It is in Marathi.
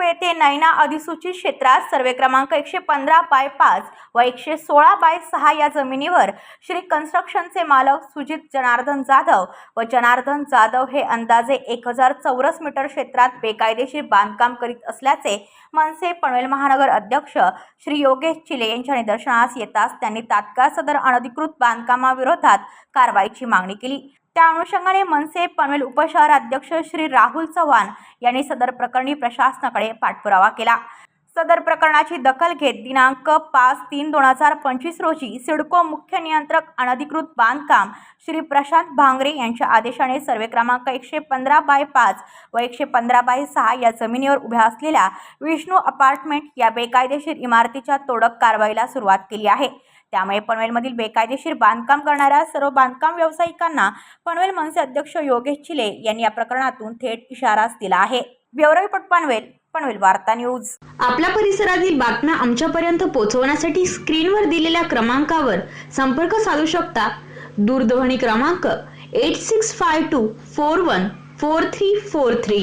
येथे नैना अधिसूचित क्षेत्रात सर्वे क्रमांक एकशे पंधरा बाय पाच व एकशे सोळा बाय सहा या जमिनीवर श्री कन्स्ट्रक्शनचे मालक सुजित जनार्दन जाधव व जनार्दन जाधव हे अंदाजे एक हजार चौरस मीटर क्षेत्रात बेकायदेशीर बांधकाम करीत असल्याचे मनसे पनवेल महानगर अध्यक्ष श्री योगेश चिले यांच्या निदर्शनास येताच त्यांनी तात्काळ सदर अनधिकृत बांधकामाविरोधात कारवाईची मागणी केली. त्या अनुषंगाने मनसे पनवेल उपशहराध्यक्ष श्री राहुल चव्हाण यांनी सदर प्रकरणी प्रशासनाकडे पाठपुरावा केला. सदर प्रकरणाची दखल घेत दिनांक पाच तीन दोन हजार पंचवीस रोजी सिडको मुख्य नियंत्रक अनधिकृत बांधकाम श्री प्रशांत भांगरे यांच्या आदेशाने सर्वे क्रमांक एकशे पंधरा बाय पाच व एकशे पंधरा बाय सहा या जमिनीवर उभ्या असलेल्या विष्णू अपार्टमेंट या बेकायदेशीर इमारतीच्या तोडक कारवाईला सुरुवात केली आहे. त्यामुळे पनवेलमधील बेकायदेशीर बांधकाम करणाऱ्या सर्व बांधकाम व्यावसायिकांना पनवेल मनसे अध्यक्ष योगेश चिले यांनी या प्रकरणातून थेट इशाराच दिला आहे. ब्युरो पनवेल पनवेल वार्ता न्यूज. आपल्या परिसरातील बातम्या आमच्यापर्यंत पोहोचवण्यासाठी स्क्रीनवर दिलेल्या क्रमांकावर संपर्क साधू शकता. दूरध्वनी क्रमांक eight six five two four one four three four three